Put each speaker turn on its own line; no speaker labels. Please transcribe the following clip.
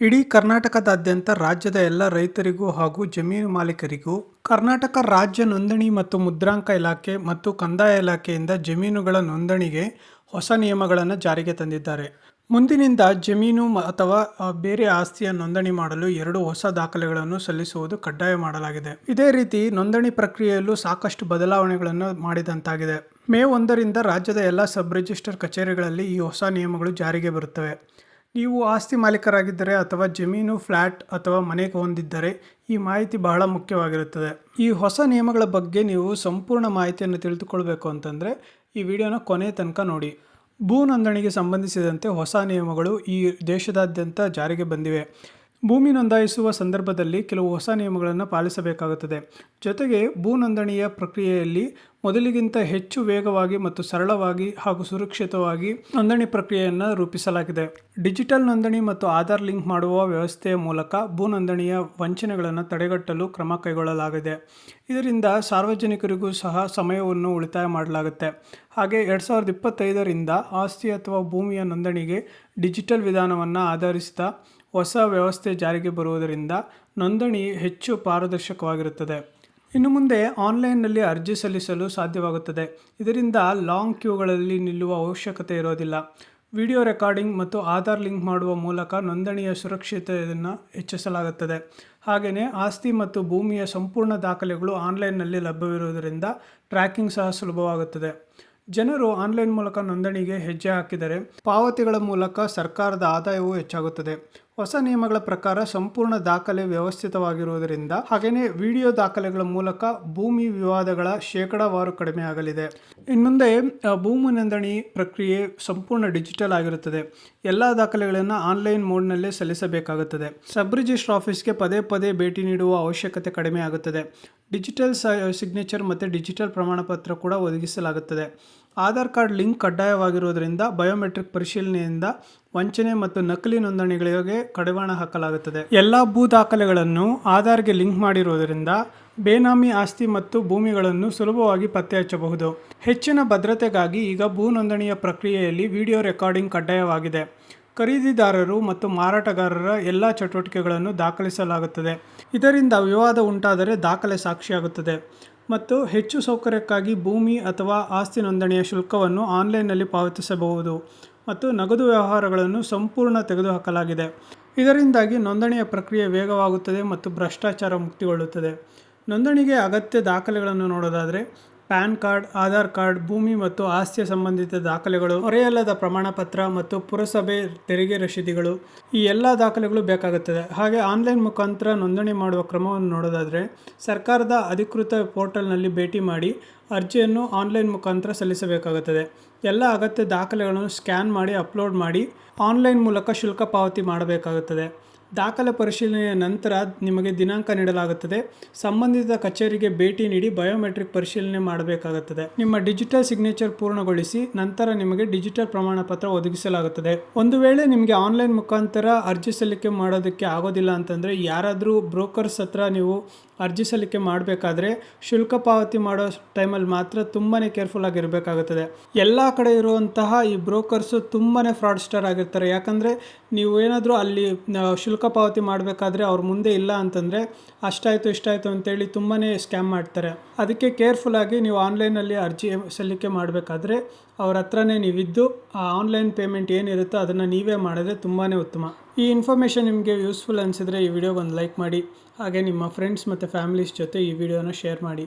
ಇಡೀ ಕರ್ನಾಟಕದಾದ್ಯಂತ ರಾಜ್ಯದ ಎಲ್ಲ ರೈತರಿಗೂ ಹಾಗೂ ಜಮೀನು ಮಾಲೀಕರಿಗೂ ಕರ್ನಾಟಕ ರಾಜ್ಯ ನೋಂದಣಿ ಮತ್ತು ಮುದ್ರಾಂಕ ಇಲಾಖೆ ಮತ್ತು ಕಂದಾಯ ಇಲಾಖೆಯಿಂದ ಜಮೀನುಗಳ ನೋಂದಣಿಗೆ ಹೊಸ ನಿಯಮಗಳನ್ನು ಜಾರಿಗೆ ತಂದಿದ್ದಾರೆ. ಮುಂದಿನಿಂದ ಜಮೀನು ಅಥವಾ ಬೇರೆ ಆಸ್ತಿಯ ನೋಂದಣಿ ಮಾಡಲು ಎರಡು ಹೊಸ ದಾಖಲೆಗಳನ್ನು ಸಲ್ಲಿಸುವುದು ಕಡ್ಡಾಯ ಮಾಡಲಾಗಿದೆ. ಇದೇ ರೀತಿ ನೋಂದಣಿ ಪ್ರಕ್ರಿಯೆಯಲ್ಲೂ ಸಾಕಷ್ಟು ಬದಲಾವಣೆಗಳನ್ನು ಮಾಡಿದಂತಾಗಿದೆ. ಮೇ ಒಂದರಿಂದ ರಾಜ್ಯದ ಎಲ್ಲ ಸಬ್ ರಿಜಿಸ್ಟರ್ ಕಚೇರಿಗಳಲ್ಲಿ ಈ ಹೊಸ ನಿಯಮಗಳು ಜಾರಿಗೆ ಬರುತ್ತವೆ. ನೀವು ಆಸ್ತಿ ಮಾಲೀಕರಾಗಿದ್ದರೆ ಅಥವಾ ಜಮೀನು ಫ್ಲ್ಯಾಟ್ ಅಥವಾ ಮನೆಗೆ ಹೊಂದಿದ್ದರೆ ಈ ಮಾಹಿತಿ ಬಹಳ ಮುಖ್ಯವಾಗಿರುತ್ತದೆ. ಈ ಹೊಸ ನಿಯಮಗಳ ಬಗ್ಗೆ ನೀವು ಸಂಪೂರ್ಣ ಮಾಹಿತಿಯನ್ನು ತಿಳಿದುಕೊಳ್ಬೇಕು ಅಂತಂದರೆ ಈ ವಿಡಿಯೋನ ಕೊನೆ ತನಕ ನೋಡಿ. ಭೂ ನೋಂದಣಿಗೆ ಸಂಬಂಧಿಸಿದಂತೆ ಹೊಸ ನಿಯಮಗಳು ಈ ದೇಶದಾದ್ಯಂತ ಜಾರಿಗೆ ಬಂದಿವೆ. ಭೂಮಿ ನೋಂದಾಯಿಸುವ ಸಂದರ್ಭದಲ್ಲಿ ಕೆಲವು ಹೊಸ ನಿಯಮಗಳನ್ನು ಪಾಲಿಸಬೇಕಾಗುತ್ತದೆ. ಜೊತೆಗೆ ಭೂ ನೋಂದಣಿಯ ಪ್ರಕ್ರಿಯೆಯಲ್ಲಿ ಮೊದಲಿಗಿಂತ ಹೆಚ್ಚು ವೇಗವಾಗಿ ಮತ್ತು ಸರಳವಾಗಿ ಹಾಗೂ ಸುರಕ್ಷಿತವಾಗಿ ನೋಂದಣಿ ಪ್ರಕ್ರಿಯೆಯನ್ನು ರೂಪಿಸಲಾಗಿದೆ. ಡಿಜಿಟಲ್ ನೋಂದಣಿ ಮತ್ತು ಆಧಾರ್ ಲಿಂಕ್ ಮಾಡುವ ವ್ಯವಸ್ಥೆಯ ಮೂಲಕ ಭೂ ನೋಂದಣಿಯ ವಂಚನೆಗಳನ್ನು ತಡೆಗಟ್ಟಲು ಕ್ರಮ ಕೈಗೊಳ್ಳಲಾಗಿದೆ. ಇದರಿಂದ ಸಾರ್ವಜನಿಕರಿಗೂ ಸಹ ಸಮಯವನ್ನು ಉಳಿತಾಯ ಮಾಡಲಾಗುತ್ತೆ. ಹಾಗೆ ಎರಡು ಸಾವಿರದ ಇಪ್ಪತ್ತೈದರಿಂದ ಆಸ್ತಿ ಅಥವಾ ಭೂಮಿಯ ನೋಂದಣಿಗೆ ಡಿಜಿಟಲ್ ವಿಧಾನವನ್ನು ಆಧರಿಸಿದ ಹೊಸ ವ್ಯವಸ್ಥೆ ಜಾರಿಗೆ ಬರುವುದರಿಂದ ನೋಂದಣಿ ಹೆಚ್ಚು ಪಾರದರ್ಶಕವಾಗಿರುತ್ತದೆ. ಇನ್ನು ಮುಂದೆ ಆನ್ಲೈನ್ನಲ್ಲಿ ಅರ್ಜಿ ಸಲ್ಲಿಸಲು ಸಾಧ್ಯವಾಗುತ್ತದೆ. ಇದರಿಂದ ಲಾಂಗ್ ಕ್ಯೂಗಳಲ್ಲಿ ನಿಲ್ಲುವ ಅವಶ್ಯಕತೆ ಇರೋದಿಲ್ಲ. ವಿಡಿಯೋ ರೆಕಾರ್ಡಿಂಗ್ ಮತ್ತು ಆಧಾರ್ ಲಿಂಕ್ ಮಾಡುವ ಮೂಲಕ ನೋಂದಣಿಯ ಸುರಕ್ಷತೆಯನ್ನು ಹೆಚ್ಚಿಸಲಾಗುತ್ತದೆ. ಹಾಗೆಯೇ ಆಸ್ತಿ ಮತ್ತು ಭೂಮಿಯ ಸಂಪೂರ್ಣ ದಾಖಲೆಗಳು ಆನ್ಲೈನ್ನಲ್ಲಿ ಲಭ್ಯವಿರುವುದರಿಂದ ಟ್ರ್ಯಾಕಿಂಗ್ ಸಹ ಸುಲಭವಾಗುತ್ತದೆ. ಜನರು ಆನ್ಲೈನ್ ಮೂಲಕ ನೋಂದಣಿಗೆ ಹೆಜ್ಜೆ ಹಾಕಿದರೆ ಪಾವತಿಗಳ ಮೂಲಕ ಸರ್ಕಾರದ ಆದಾಯವೂ ಹೆಚ್ಚಾಗುತ್ತದೆ. ಹೊಸ ನಿಯಮಗಳ ಪ್ರಕಾರ ಸಂಪೂರ್ಣ ದಾಖಲೆ ವ್ಯವಸ್ಥಿತವಾಗಿರುವುದರಿಂದ ಹಾಗೆಯೇ ವಿಡಿಯೋ ದಾಖಲೆಗಳ ಮೂಲಕ ಭೂಮಿ ವಿವಾದಗಳ ಶೇಕಡಾವಾರು ಕಡಿಮೆ ಆಗಲಿದೆ ಇನ್ಮುಂದೆ ಭೂಮಿ ನೋಂದಣಿ ಪ್ರಕ್ರಿಯೆ ಸಂಪೂರ್ಣ ಡಿಜಿಟಲ್ ಆಗಿರುತ್ತದೆ. ಎಲ್ಲ ದಾಖಲೆಗಳನ್ನು ಆನ್ಲೈನ್ ಮೋಡ್ನಲ್ಲೇ ಸಲ್ಲಿಸಬೇಕಾಗುತ್ತದೆ. ಸಬ್ ರಿಜಿಸ್ಟರ್ ಆಫೀಸ್ಗೆ ಪದೇ ಪದೇ ಭೇಟಿ ನೀಡುವ ಅವಶ್ಯಕತೆ ಕಡಿಮೆ ಆಗುತ್ತದೆ ಡಿಜಿಟಲ್ ಸಿಗ್ನೇಚರ್ ಮತ್ತು ಡಿಜಿಟಲ್ ಪ್ರಮಾಣಪತ್ರ ಕೂಡ ಒದಗಿಸಲಾಗುತ್ತದೆ. ಆಧಾರ್ ಕಾರ್ಡ್ ಲಿಂಕ್ ಕಡ್ಡಾಯವಾಗಿರುವುದರಿಂದ ಬಯೋಮೆಟ್ರಿಕ್ ಪರಿಶೀಲನೆಯಿಂದ ವಂಚನೆ ಮತ್ತು ನಕಲಿ ನೋಂದಣಿಗಳಿಗೆ ಕಡಿವಾಣ ಹಾಕಲಾಗುತ್ತದೆ. ಎಲ್ಲ ಭೂ ದಾಖಲೆಗಳನ್ನು ಆಧಾರ್ಗೆ ಲಿಂಕ್ ಮಾಡಿರುವುದರಿಂದ ಬೇನಾಮಿ ಆಸ್ತಿ ಮತ್ತು ಭೂಮಿಗಳನ್ನು ಸುಲಭವಾಗಿ ಪತ್ತೆ ಹಚ್ಚಬಹುದು ಹೆಚ್ಚಿನ ಭದ್ರತೆಗಾಗಿ ಈಗ ಭೂ ನೋಂದಣಿಯ ಪ್ರಕ್ರಿಯೆಯಲ್ಲಿ ವಿಡಿಯೋ ರೆಕಾರ್ಡಿಂಗ್ ಕಡ್ಡಾಯವಾಗಿದೆ. ಖರೀದಿದಾರರು ಮತ್ತು ಮಾರಾಟಗಾರರ ಎಲ್ಲ ಚಟುವಟಿಕೆಗಳನ್ನು ದಾಖಲಿಸಲಾಗುತ್ತದೆ. ಇದರಿಂದ ವಿವಾದ ಉಂಟಾದರೆ ದಾಖಲೆ ಸಾಕ್ಷಿಯಾಗುತ್ತದೆ. ಮತ್ತು ಹೆಚ್ಚು ಸೌಕರ್ಯಕ್ಕಾಗಿ ಭೂಮಿ ಅಥವಾ ಆಸ್ತಿ ನೋಂದಣಿಯ ಶುಲ್ಕವನ್ನು ಆನ್ಲೈನ್ನಲ್ಲಿ ಪಾವತಿಸಬಹುದು ಮತ್ತು ನಗದು ವ್ಯವಹಾರಗಳನ್ನು ಸಂಪೂರ್ಣ ತೆಗೆದುಹಾಕಲಾಗಿದೆ. ಇದರಿಂದಾಗಿ ನೋಂದಣಿಯ ಪ್ರಕ್ರಿಯೆ ವೇಗವಾಗುತ್ತದೆ ಮತ್ತು ಭ್ರಷ್ಟಾಚಾರ ಮುಕ್ತಿಗೊಳ್ಳುತ್ತದೆ. ನೋಂದಣಿಗೆ ಅಗತ್ಯ ದಾಖಲೆಗಳನ್ನು ನೋಡೋದಾದರೆ ಪ್ಯಾನ್ ಕಾರ್ಡ್, ಆಧಾರ್ ಕಾರ್ಡ್, ಭೂಮಿ ಮತ್ತು ಆಸ್ತಿಯ ಸಂಬಂಧಿತ ದಾಖಲೆಗಳು, ಹೊರೆಯಲ್ಲದ ಪ್ರಮಾಣ ಪತ್ರ ಮತ್ತು ಪುರಸಭೆ ತೆರಿಗೆ ರಶೀದಿಗಳು. ಈ ಎಲ್ಲ ದಾಖಲೆಗಳು ಬೇಕಾಗುತ್ತದೆ. ಹಾಗೆ ಆನ್ಲೈನ್ ಮುಖಾಂತರ ನೋಂದಣಿ ಮಾಡುವ ಕ್ರಮವನ್ನು ನೋಡೋದಾದರೆ, ಸರ್ಕಾರದ ಅಧಿಕೃತ ಪೋರ್ಟಲ್ನಲ್ಲಿ ಭೇಟಿ ಮಾಡಿ ಅರ್ಜಿಯನ್ನು ಆನ್ಲೈನ್ ಮುಖಾಂತರ ಸಲ್ಲಿಸಬೇಕಾಗುತ್ತದೆ. ಎಲ್ಲ ಅಗತ್ಯ ದಾಖಲೆಗಳನ್ನು ಸ್ಕ್ಯಾನ್ ಮಾಡಿ ಅಪ್ಲೋಡ್ ಮಾಡಿ ಆನ್ಲೈನ್ ಮೂಲಕ ಶುಲ್ಕ ಪಾವತಿ ಮಾಡಬೇಕಾಗುತ್ತದೆ. ದಾಖಲೆ ಪರಿಶೀಲನೆಯ ನಂತರ ನಿಮಗೆ ದಿನಾಂಕ ನೀಡಲಾಗುತ್ತದೆ. ಸಂಬಂಧಿತ ಕಚೇರಿಗೆ ಭೇಟಿ ನೀಡಿ ಬಯೋಮೆಟ್ರಿಕ್ ಪರಿಶೀಲನೆ ಮಾಡಬೇಕಾಗುತ್ತದೆ. ನಿಮ್ಮ ಡಿಜಿಟಲ್ ಸಿಗ್ನೇಚರ್ ಪೂರ್ಣಗೊಳಿಸಿ ನಂತರ ನಿಮಗೆ ಡಿಜಿಟಲ್ ಪ್ರಮಾಣ ಪತ್ರ ಒದಗಿಸಲಾಗುತ್ತದೆ. ಒಂದು ವೇಳೆ ನಿಮಗೆ ಆನ್ಲೈನ್ ಮುಖಾಂತರ ಅರ್ಜಿ ಸಲ್ಲಿಕೆ ಮಾಡೋದಕ್ಕೆ ಆಗೋದಿಲ್ಲ ಅಂತಂದರೆ ಯಾರಾದರೂ ಬ್ರೋಕರ್ಸ್ ಹತ್ರ ನೀವು ಅರ್ಜಿ ಸಲ್ಲಿಕೆ ಮಾಡಬೇಕಾದ್ರೆ ಶುಲ್ಕ ಪಾವತಿ ಮಾಡೋ ಟೈಮಲ್ಲಿ ಮಾತ್ರ ತುಂಬಾ ಕೇರ್ಫುಲ್ ಆಗಿರಬೇಕಾಗುತ್ತದೆ. ಎಲ್ಲ ಕಡೆ ಇರುವಂತಹ ಈ ಬ್ರೋಕರ್ಸು ತುಂಬಾ ಫ್ರಾಡ್ಸ್ಟರ್ ಆಗಿರ್ತಾರೆ. ಯಾಕಂದರೆ ನೀವು ಏನಾದರೂ ಅಲ್ಲಿ ಆ, ಶುಲ್ಕ ಪಾವತಿ ಮಾಡಬೇಕಾದ್ರೆ ಅವ್ರ ಮುಂದೆ ಇಲ್ಲ ಅಂತಂದರೆ ಅಷ್ಟಾಯಿತು, ಇಷ್ಟಾಯಿತು ಅಂತೇಳಿ ತುಂಬಾ ಸ್ಕ್ಯಾಮ್ ಮಾಡ್ತಾರೆ. ಅದಕ್ಕೆ ಕೇರ್ಫುಲ್ಲಾಗಿ ನೀವು ಆನ್ಲೈನಲ್ಲಿ ಅರ್ಜಿ ಸಲ್ಲಿಕೆ ಮಾಡಬೇಕಾದ್ರೆ ಅವ್ರ ಹತ್ರನೇ ನೀವಿದ್ದು ಆ ಆನ್ಲೈನ್ ಪೇಮೆಂಟ್ ಏನಿರುತ್ತೋ ಅದನ್ನು ನೀವೇ ಮಾಡಿದ್ರೆ ತುಂಬಾ ಉತ್ತಮ. ಈ ಇನ್ಫಾರ್ಮೇಷನ್ ನಿಮಗೆ ಯೂಸ್ಫುಲ್ ಅನಿಸಿದ್ರೆ ಈ ವಿಡಿಯೋಗೆ ಒಂದು ಲೈಕ್ ಮಾಡಿ, ಹಾಗೆ ನಿಮ್ಮ ಫ್ರೆಂಡ್ಸ್ ಮತ್ತು ಫ್ಯಾಮಿಲೀಸ್ ಜೊತೆ ಈ ವಿಡಿಯೋನ ಶೇರ್ ಮಾಡಿ.